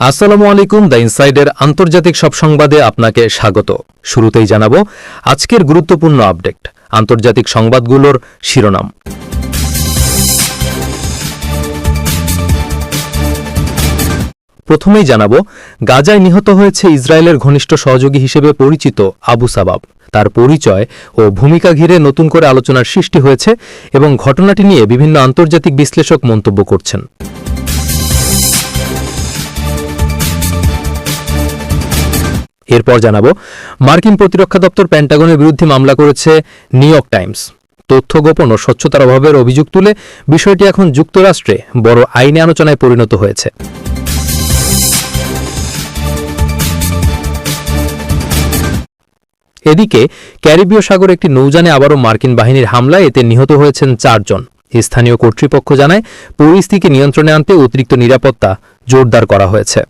আসসালামু আলাইকুম, দ্য ইনসাইডের আন্তর্জাতিক সব সংবাদে আপনাকে স্বাগত। শুরুতেই জানাব আজকের গুরুত্বপূর্ণ আপডেট, আন্তর্জাতিক সংবাদগুলোর শিরোনাম। প্রথমেই জানাব, গাজায় নিহত হয়েছে ইসরায়েলের ঘনিষ্ঠ সহযোগী হিসেবে পরিচিত আবু সাবাব। তার পরিচয় ও ভূমিকা ঘিরে নতুন করে আলোচনার সৃষ্টি হয়েছে এবং ঘটনাটি নিয়ে বিভিন্ন আন্তর্জাতিক বিশ্লেষক মন্তব্য করছেন। এরপর জানাব, মার্কিন প্রতিরক্ষা দপ্তর প্যান্টাগনের বিরুদ্ধে মামলা করেছে নিউ ইয়র্ক টাইমস। তথ্য গোপন ও স্বচ্ছতার অভাবের অভিযোগ তুলে বিষয়টি এখন যুক্তরাষ্ট্রে বড় আইনে আলোচনায় পরিণত হয়েছে। এদিকে, ক্যারিবীয় সাগরে একটি নৌযানে আবারও মার্কিন বাহিনীর হামলায় এতে নিহত হয়েছেন চারজন। স্থানীয় কর্তৃপক্ষ জানায়, পরিস্থিতি নিয়ন্ত্রণে আনতে অতিরিক্ত নিরাপত্তা জোরদার করা হয়েছে।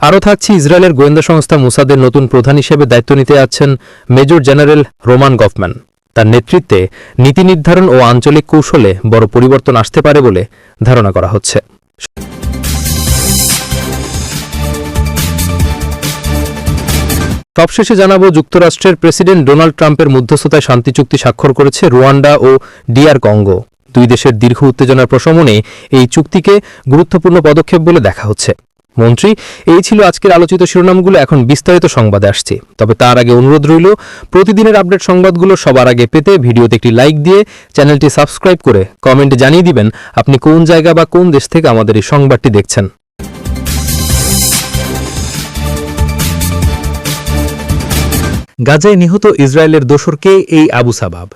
আরও থাকছে ইসরায়েলের গোয়েন্দা সংস্থা মুসাদের নতুন প্রধান হিসেবে দায়িত্ব নিতে যাচ্ছেন মেজর জেনারেল রোমান গফম্যান। তার নেতৃত্বে নীতি নির্ধারণ ও আঞ্চলিক কৌশলে বড় পরিবর্তন আসতে পারে বলে ধারণা করা হচ্ছে। সবশেষে জানাব, যুক্তরাষ্ট্রের প্রেসিডেন্ট ডোনাল্ড ট্রাম্পের মধ্যস্থতায় শান্তি চুক্তি স্বাক্ষর করেছে রুয়ান্ডা ও ডিআর কঙ্গো। দুই দেশের দীর্ঘ উত্তেজনার প্রশমনে এই চুক্তিকে গুরুত্বপূর্ণ পদক্ষেপ বলে দেখা হচ্ছে। মন্ত্রী, এই ছিল আজকের আলোচিত শিরোনামগুলো, এখন বিস্তারিত সংবাদে আসছে। তবে তার আগে অনুরোধ রইল, প্রতিদিনের আপডেট সংবাদগুলো সবার আগে পেতে ভিডিওতে একটি লাইক দিয়ে চ্যানেলটি সাবস্ক্রাইব করে কমেন্টে জানিয়ে দিবেন আপনি কোন জায়গা বা কোন দেশ থেকে আমাদের এই সংবাদটি দেখছেন। গাজায় নিহত ইসরায়েলের দোসরকে এই আবু সাবাব।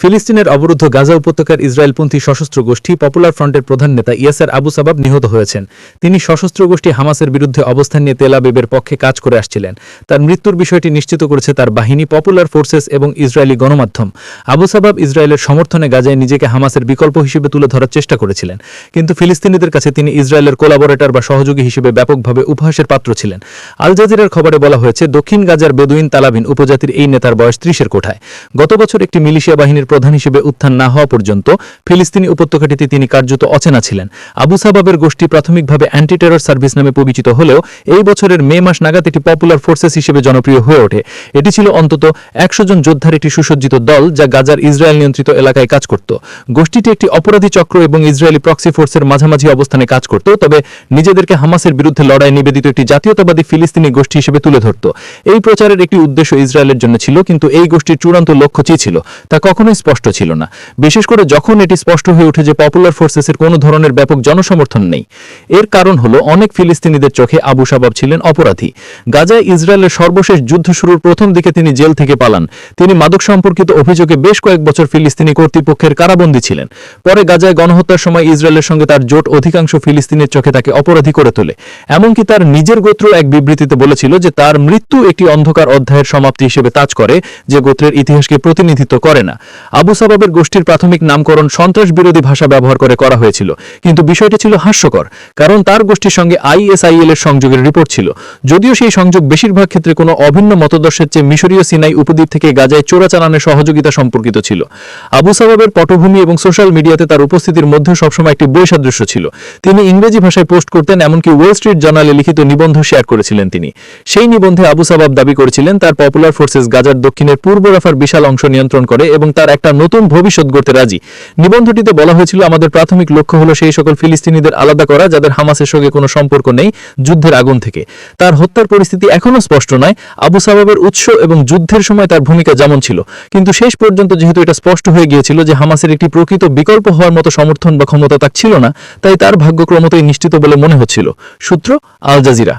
ফিলিস্তিনের অবরুদ্ধ গাজা উপত্যকার ইসরায়েলপন্থী সশস্ত্র গোষ্ঠী পপুলার ফ্রন্টের প্রধান নেতা ইয়াসার আবু সাবাব নিহত হয়েছেন। তিনি সশস্ত্র গোষ্ঠী হামাসের বিরুদ্ধে অবস্থান নিয়ে তেলাবিবের পক্ষে কাজ করে আসছিলেন। তার মৃত্যুর বিষয়টি নিশ্চিত করেছে তার বাহিনী, পপুলার ফোর্সেস এবং ইসরায়েলি গণমাধ্যম। আবু সাবাব ইসরায়েলের সমর্থনে গাজায় নিজেকে হামাসের বিকল্প হিসেবে তুলে ধরার চেষ্টা করেছিলেন। কিন্তু ফিলিস্তিনিদের কাছে তিনি ইসরায়েলের কোলাবোরেটর বা সহযোগী হিসেবে ব্যাপকভাবে উপহাসের পাত্র ছিলেন। আল জাজিরার খবরে বলা হয়েছে, দক্ষিণ গাজার বেদুইন তালাবিন উপজাতির এই নেতার বয়স ত্রিশের কোঠায়। গত বছর একটি মিলিশিয়া বাহিনীর প্রধান হিসেবে উত্থান না হওয়া পর্যন্ত ফিলিস্তিনি উপত্যকাটিতে তিনি কার্যত অচেনা ছিলেন। আবু সাবাবের গোষ্ঠী প্রাথমিকভাবে অ্যান্টি টেরর সার্ভিস নামে পরিচিত হলেও এই বছরের মে মাস নাগাদ এটি পপুলার ফোর্সেস হিসেবে জনপ্রিয় হয়ে ওঠে। এটি ছিল অন্তত একশো জন যোদ্ধার একটি সুসজ্জিত দল যা গাজার ইসরায়েল নিয়ন্ত্রিত এলাকায় কাজ করত। গোষ্ঠীটি একটি অপরাধী চক্র এবং ইসরায়েলি প্রক্সি ফোর্সের মাঝামাঝি অবস্থানে কাজ করত, তবে নিজেদেরকে হামাসের বিরুদ্ধে লড়াই নিবেদিত একটি জাতীয়তাবাদী ফিলিস্তিনি গোষ্ঠী হিসেবে তুলে ধরত। এই প্রচারের একটি উদ্দেশ্য ইসরায়েলের জন্য ছিল, কিন্তু এই গোষ্ঠীর চূড়ান্ত লক্ষ্য চি ছিল? তা কখনোই স্পষ্ট ছিল না। বিশেষ করে যখন এটি স্পষ্ট হয়ে ওঠে যে পপুলার ফোর্সেসের কোনো ধরনের ব্যাপক জনসমর্থন নেই। এর কারণ হলো অনেক ফিলিস্তিনিদের চোখে আবু সাবাব ছিলেন অপরাধী। গাজায় ইসরায়েলের সর্বশেষ যুদ্ধ শুরুর প্রথম দিকে তিনি জেল থেকে পালান। তিনি মাদক সম্পর্কিত অভিযোগে বেশ কয়েক বছর ফিলিস্তিনি কর্তৃপক্ষের কারাবন্দী ছিলেন। পরে গাজায় গণহত্যার সময় ইসরায়েলের সঙ্গে তার জোট অধিকাংশ ফিলিস্তিনের চোখে তাকে অপরাধী করে তোলে। এমনকি তার নিজের গোত্র এক বিবৃতিতে বলেছিল যে তার মৃত্যু একটি অন্ধকার অধ্যায়ের সমাপ্তি হিসেবে তাজ করে, যে গোত্রের ইতিহাসকে প্রতিনিধিত্ব করে না। আবু সাবাবের গোষ্ঠীর প্রাথমিক নামকরণ সন্ত্রাস বিরোধী ভাষা ব্যবহার করে করা হয়েছিল। কিন্তু বিষয়টি ছিল হাস্যকর, কারণ তার গোষ্ঠীর সঙ্গে আইএসআইএল এর সংযোগের রিপোর্ট ছিল। যদিও সেই সংযোগ বেশিরভাগ ক্ষেত্রে কোনো অভিন্ন মতদর্শের চেয়ে মিশরীয় সিনাই উপদ্বীপ থেকে গাজায় চোরাচালানের সহযোগিতা সম্পর্কিত ছিল। আবু সাবাবের পটভূমি এবং সোশ্যাল মিডিয়াতে তার উপস্থিতির মধ্যে সবসময় একটি বৈসাদৃশ্য ছিল। তিনি ইংরেজি ভাষায় পোস্ট করতেন, এমনকি ওয়াল স্ট্রিট জার্নালে লিখিত নিবন্ধ শেয়ার করেছিলেন তিনি। সেই নিবন্ধে আবু সাবাব দাবি করেছিলেন, তার পপুলার ফোর্সেস গাজার দক্ষিণের পূর্ব রাফার বিশাল অংশ নিয়ন্ত্রণ করে এবং তার একটা নতুন ভবিষ্যৎ গড়তে রাজি। নিবন্ধটিতে বলা হয়েছিল, আমাদের প্রাথমিক লক্ষ্য হলো সেই সকল ফিলিস্তিনিদের আলাদা করা, যাদের হামাসের সঙ্গে কোনো সম্পর্ক নেই যুদ্ধের আগুন থেকে। তার হত্যার পরিস্থিতি এখনও স্পষ্ট নয়। আবু সাবাবের উৎস এবং যুদ্ধের সময় তার ভূমিকা যেমন ছিল। কিন্তু শেষ পর্যন্ত যেহেতু এটা স্পষ্ট হয়ে গিয়েছিল যে হামাসের একটি প্রকৃত বিকল্প হওয়ার মতো সমর্থন বা ক্ষমতা তার ছিল না, তাই তার ভাগ্য ক্রমতই নিশ্চিত বলে মনে হচ্ছিল। সূত্র আল জাজিরা।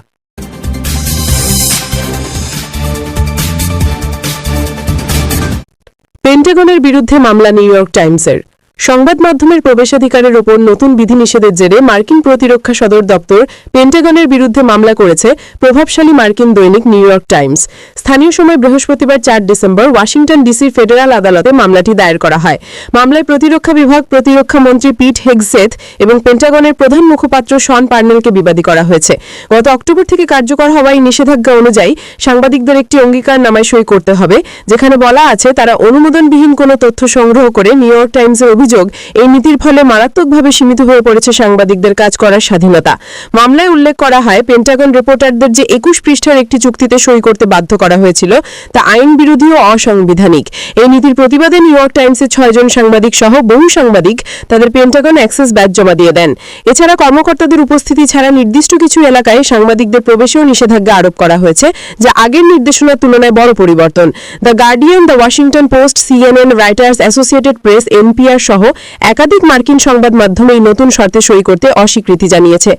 পেন্টাগনের বিরুদ্ধে মামলা নিউ ইয়র্ক টাইমসের। সংবাদ মাধ্যমের প্রবেশাধিকারের ওপর নতুন বিধিনিষেধের জেরে মার্কিন প্রতিরক্ষা সদর দপ্তর পেন্টাগনের বিরুদ্ধে মামলা করেছে প্রভাবশালী মার্কিন দৈনিক নিউ ইয়র্ক টাইমস। স্থানীয় সময় বৃহস্পতিবার চার ডিসেম্বর ওয়াশিংটন ডিসির ফেডারাল আদালতে মামলাটি দায়ের করা হয়। মামলায় প্রতিরক্ষা বিভাগ প্রতিরক্ষা মন্ত্রী পিট হেগসেথ এবং পেন্টাগনের প্রধান মুখপাত্র শন পার্নেলকে বিবাদী করা হয়েছে। গত অক্টোবর থেকে কার্যকর হওয়া এই নিষেধাজ্ঞা অনুযায়ী সাংবাদিকদের একটি অঙ্গীকার নামায় সই করতে হবে, যেখানে বলা আছে, তারা অনুমোদনবিহীন কোনো তথ্য সংগ্রহ করে নিউ ইয়র্ক টাইমসের অভিযোগ, এই নীতির ফলে মারাত্মকভাবে সীমিত হয়ে পড়েছে সাংবাদিকদের কাজ করার স্বাধীনতা। মামলায় উল্লেখ করা হয়, পেন্টাগন রিপোর্টারদের যে একুশ পৃষ্ঠার একটি চুক্তিতে সই করতে বাধ্য করা হয়েছিল, তা আইন বিরোধী ও অসাংবিধানিক। এই নীতির প্রতিবাদে নিউ ইয়র্ক টাইমসের ছয়জন সাংবাদিক সহ বহু সাংবাদিক তাদের পেন্টাগন অ্যাক্সেস ব্যাজ জমা দিয়ে দেন। এছাড়া কর্মকর্তাদের উপস্থিতি ছাড়া নির্দিষ্ট কিছু এলাকায় সাংবাদিকদের প্রবেশেও নিষেধাজ্ঞা আরোপ করা হয়েছে, যা আগের নির্দেশনার তুলনায় বড় পরিবর্তন। The Guardian, the Washington Post, CNN, Reuters Associated Press, NPR সহ একাধিক মার্কিন সংবাদ মাধ্যমে এই নতুন শর্তে সই করতে অস্বীকৃতি জানিয়েছে।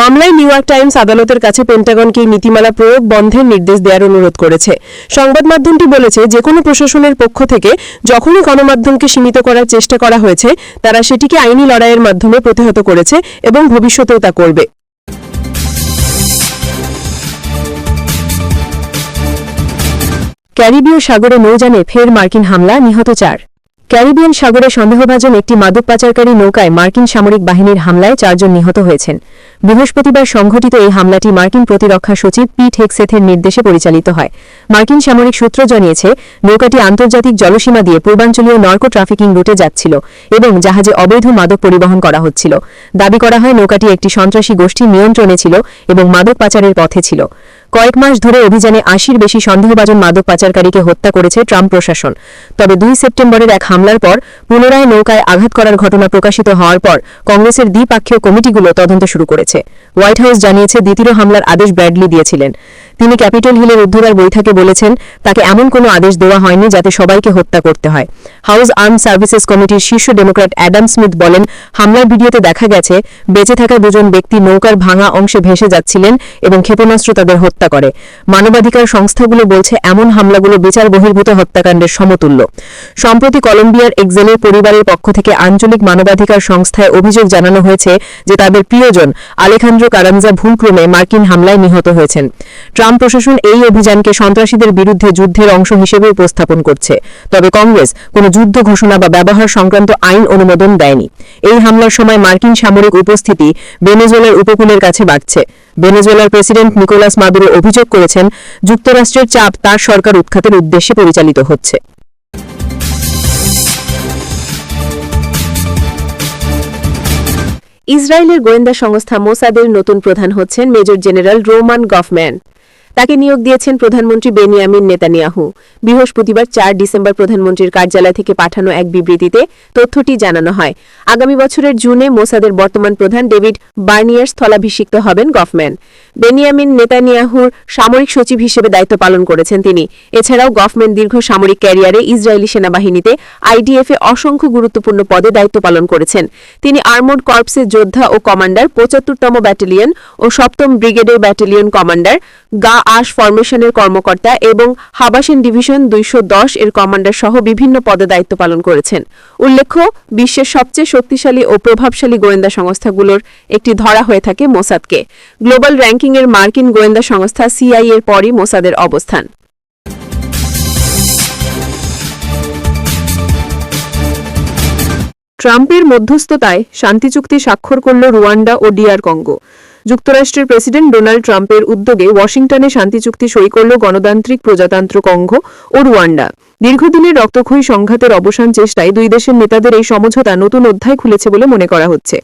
মামলায় নিউ ইয়র্ক টাইমস আদালতের কাছে পেন্টাগনকে নীতিমালা প্রয়োগ বন্ধের নির্দেশ দেওয়ার অনুরোধ করেছে। সংবাদ মাধ্যমটি বলেছে যে কোনো প্রশাসনের পক্ষ থেকে যখনই গণমাধ্যমকে সীমিত করার চেষ্টা করা হয়েছে, তারা সেটিকে আইনি লড়াইয়ের মাধ্যমে প্রতিহত করেছে এবং ভবিষ্যতেও তা করবে। ক্যারিবীয় সাগরে নৌযানে ফের মার্কিন হামলা, নিহত চার। ক্যারিবিয়ান সাগরে সন্দেহভাজন একটি মাদক পাচারকারী নৌকায় মার্কিন সামরিক বাহিনীর হামলায় চারজন নিহত হয়েছেন। বৃহস্পতিবার সংঘটিত এই হামলাটি মার্কিন প্রতিরক্ষা সচিব পিট হেক্সেথের নির্দেশে পরিচালিত হয়। মার্কিন সামরিক সূত্র জানিয়েছে, নৌকাটি আন্তর্জাতিক জলসীমা দিয়ে পূর্বাঞ্চলীয় নর্কো ট্রাফিকিং রুটে যাচ্ছিল এবং জাহাজে অবৈধ মাদক পরিবহন করা হচ্ছিল। দাবি করা হয়, নৌকাটি একটি সন্ত্রাসী গোষ্ঠীর নিয়ন্ত্রণে ছিল এবং মাদক পাচারের পথে ছিল। কয়েক মাস ধরে অভিযানে আশির বেশি সন্দেহভাজন মাদক পাচারকারীকে হত্যা করেছে ট্রাম্প প্রশাসন। তবে দুই সেপ্টেম্বরের এক হামলার পর পুনরায় নৌকায় আঘাত করার ঘটনা প্রকাশিত হওয়ার পর কংগ্রেসের দ্বিপাক্ষীয় কমিটিগুলো তদন্ত শুরু করেছে। হোয়াইট হাউস জানিয়েছে, দ্বিতীয় হামলার আদেশ ব্র্যাডলি দিয়েছিলেন। তিনি ক্যাপিটল হিলের উদ্ধরার বৈঠকে বলেছেন, তাকে এমন কোনো আদেশ দেওয়া হয়নি যাতে সবাইকে হত্যা করতে হয়। হাউস আর্ম সার্ভিসেস কমিটির শীর্ষ ডেমোক্র্যাট অ্যাডাম স্মিথ বলেন, হামলার ভিডিওতে দেখা গেছে, বেঁচে থাকা দুজন ব্যক্তি নৌকার ভাঙা অংশে ভেসে যাচ্ছিলেন এবং ক্ষেপণাস্ত্র তাদের হত্যা করে। মানবাধিকার সংস্থাগুলো বলছে, এমন হামলাগুলো বিচার বহির্ভূত হত্যাকাণ্ডের সমতুল্য। সম্প্রতি কলম্বিয়ার এক্সেলের পরিবারের পক্ষ থেকে আঞ্চলিক মানবাধিকার সংস্থায় অভিযোগ জানানো হয়েছে যে তাদের প্রিয়জন আলেখান্দ্র কারানজা ভুলক্রমে মার্কিন হামলায় নিহত হয়েছেন। ট্রাম্প প্রশাসন এই অভিযানকে সন্ত্রাসীদের বিরুদ্ধে যুদ্ধের অংশ হিসেবে উপস্থাপন করছে। তবে কংগ্রেস কোনো যুদ্ধ ঘোষণা বা ব্যবহার সংক্রান্ত আইন অনুমোদন দেয়নি। এই হামলার সময় মার্কিন সামরিক উপস্থিতি ভেনেজুয়েলার উপকূলের কাছে বাড়ছে। ভেনেজুয়েলার প্রেসিডেন্ট নিকোলাস মাদুরো অভিযোগ করেছেন, যুক্তরাষ্ট্রের চাপ তার সরকার উৎখাতের উদ্দেশ্যে পরিচালিত হচ্ছে। ইসরায়েলের গোয়েন্দা সংস্থা মোসাদের নতুন প্রধান হচ্ছেন মেজর জেনারেল রোমান গফম্যান। তাকে নিয়োগ দিয়েছেন প্রধানমন্ত্রী বেনিয়ামিন নেতানিয়াহু। বৃহস্পতিবার চার ডিসেম্বর প্রধানমন্ত্রীর কার্যালয় থেকে পাঠানো এক বিবৃতিতে তথ্যটি জানানো হয়। আগামী বছরের জুনে মোসাদের বর্তমান প্রধান ডেভিড বার্নিয়ার স্থলাভিষিক্ত হবেন গফম্যান। বেনিয়ামিন নেতানিয়াহুর সামরিক সচিব হিসেবে দায়িত্ব পালন করেছেন তিনি। এছাড়াও গফম্যান দীর্ঘ সামরিক ক্যারিয়ারে ইসরায়েলি সেনাবাহিনীতে আইডিএফে অসংখ্য গুরুত্বপূর্ণ পদে দায়িত্ব পালন করেছেন। তিনি আর্মোড কর্পসের যোদ্ধা ও কমান্ডার, পঁচাত্তরতম ব্যাটালিয়ন ও সপ্তম ব্রিগেডের ব্যাটালিয়ন কমান্ডার গা আশ ফরমেশনের কর্মকর্তা এবং হাবাসেন ডিভিশন দুইশো দশ এর কমান্ডার সহ বিভিন্ন পদে দায়িত্ব পালন করেছেন। উল্লেখ্য, বিশ্বের সবচেয়ে শক্তিশালী ও প্রভাবশালী গোয়েন্দা সংস্থাগুলোর একটি ধরা হয়ে থাকে মোসাদকে। গ্লোবাল র্যাঙ্কিংয়ের মার্কিন গোয়েন্দা সংস্থা সিআই এর পরই মোসাদের অবস্থান। ট্রাম্পের মধ্যস্থতায় শান্তি চুক্তি স্বাক্ষর করল রুয়ান্ডা ও ডিআর কঙ্গো। যুক্তরাষ্ট্রের প্রেসিডেন্ট ডোনাল্ড ট্রাম্পের উদ্যোগে ওয়াশিংটনে শান্তি চুক্তি সই করল গণতান্ত্রিক প্রজাতন্ত্র কঙ্গো ও রুয়ান্ডা। দীর্ঘদিনের রক্তক্ষয়ী সংঘাতের অবসান চেষ্টায় দুই দেশের নেতাদের এই সমঝোতা নতুন অধ্যায় খুলেছে বলে মনে করা হচ্ছে।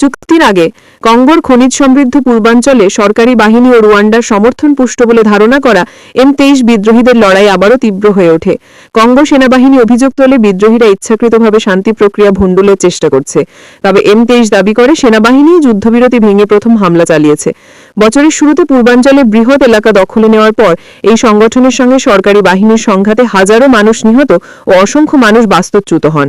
চুক্তির আগে কঙ্গোর খনিজ সমৃদ্ধ পূর্বাঞ্চলে সরকারি বাহিনী ও রুয়ান্ডার সমর্থন পুষ্ট বলে ধারণা করা এম তেইশ বিদ্রোহীদের লড়াই আবারও তীব্র হয়ে ওঠে। কঙ্গো সেনাবাহিনী অভিযোগ তোলে, বিদ্রোহীরা ইচ্ছাকৃতভাবে শান্তি প্রক্রিয়া ভণ্ডুলের চেষ্টা করছে। তবে এম তেইশ দাবি করে সেনাবাহিনী যুদ্ধবিরতি ভেঙে প্রথম হামলা চালিয়েছে। বছরের শুরুতে পূর্বাঞ্চলে বৃহৎ এলাকা দখলে নেওয়ার পর এই সংগঠনের সঙ্গে সরকারি বাহিনীর সংঘাতে হাজারো মানুষ নিহত ও অসংখ্য মানুষ বাস্তুচ্যুত হন।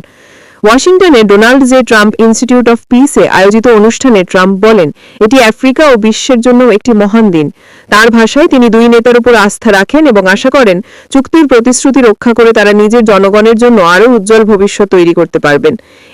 ওয়াশিংটনে Donald J Trump Institute of পিসে আয়োজিত অনুষ্ঠানে ট্রাম্প বলেন, এটি আফ্রিকা ও বিশ্বের জন্য একটি মহান দিন। তার ভাষায় তিনি দুই নেতার উপর আস্থা রাখেন এবং আশা করেন, চুক্তির প্রতিশ্রুতি রক্ষা করে তারা নিজের জনগণের জন্য আরও উজ্জ্বল ভবিষ্যৎ তৈরি করতে পারবেন।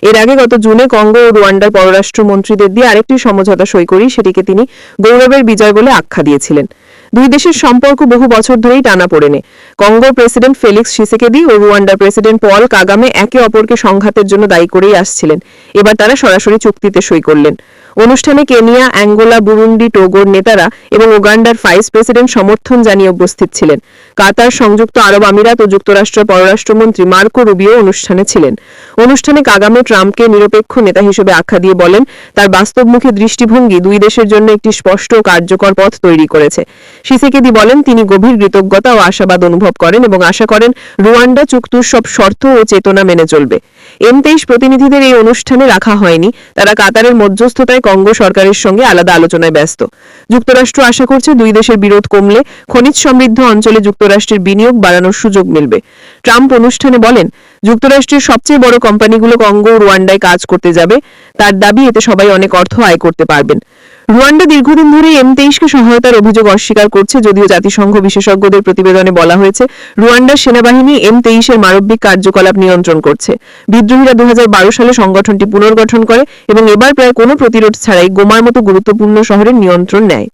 এর আগে গত জুনে কঙ্গো ও রুয়ান্ডার পররাষ্ট্রমন্ত্রীদের দিয়ে আরেকটি সমঝোতা সই করি, সেটিকে তিনি গৌরবের বিজয় বলে আখ্যা দিয়েছিলেন। দুই দেশের সম্পর্ক বহু বছর ধরেই টানা পড়েনে। কঙ্গোর প্রেসিডেন্ট ফেলিক্স শিসেকেদি ও রুয়ান্ডার প্রেসিডেন্ট পল কাগামে একে অপরকে সংঘাতের জন্য জন্য দায়ী করেই আসছিলেন। এবার তারা সরাসরি চুক্তিতে সই করলেন। অনুষ্ঠানে কেনিয়া, অ্যাঙ্গোলা, বুরুন্ডি, টোগোর নেতারা এবং উগান্ডার ভাইস প্রেসিডেন্ট সমর্থন জানিয়ে উপস্থিত ছিলেন। কাতার সংযুক্ত আরব আমিরাত ও যুক্তরাষ্ট্রের পররাষ্ট্রমন্ত্রী মার্কো রুবিও অনুষ্ঠানে ছিলেন। অনুষ্ঠানে কাগামে ট্রাম্পকে নিরপেক্ষ নেতা হিসেবে আখ্যা দিয়ে বলেন, তার বাস্তবমুখী দৃষ্টিভঙ্গি দুই দেশের জন্য একটি স্পষ্ট কার্যকর পথ তৈরি করেছে। শিসেকেদি বলেন, তিনি গভীর কৃতজ্ঞতা ও আশাবাদ অনুভব করেন এবং আশা করেন রুয়ান্ডা চুক্তির সব শর্ত ও চেতনা মেনে চলবে। এম তেইশ প্রতিনিধিদের এই অনুষ্ঠানে রাখা হয়নি। তারা কাতারের মধ্যস্থতায় কঙ্গো সরকারের সঙ্গে আলাদা আলোচনায় ব্যস্ত। যুক্তরাষ্ট্র আশা করছে দুই দেশের বিরোধ কমলে খনিজ সমৃদ্ধ অঞ্চলে যুক্তরাষ্ট্রের বিনিয়োগ বাড়ানোর সুযোগ মিলবে। ট্রাম্প অনুষ্ঠানে বলেন, যুক্তরাষ্ট্রের সবচেয়ে বড় কোম্পানিগুলো কঙ্গো ও রুয়ান্ডায় কাজ করতে যাবে। তার দাবি, এতে সবাই অনেক অর্থ আয় করতে পারবেন। রুয়ান্ডা দীর্ঘদিন ধরে এম তেইশকে সহায়তার অভিযোগ অস্বীকার করছে, যদিও জাতিসংঘ বিশেষজ্ঞদের প্রতিবেদনে বলা হয়েছে রুয়ান্ডার সেনাবাহিনী এম তেইশের মানবিক কার্যকলাপ নিয়ন্ত্রণ করছে। বিদ্রোহীরা দু হাজার বারো সালে সংগঠনটি পুনর্গঠন করে এবং এবার প্রায় কোনো প্রতিরোধ ছাড়াই গোমার মতো গুরুত্বপূর্ণ শহরের নিয়ন্ত্রণ নেয়।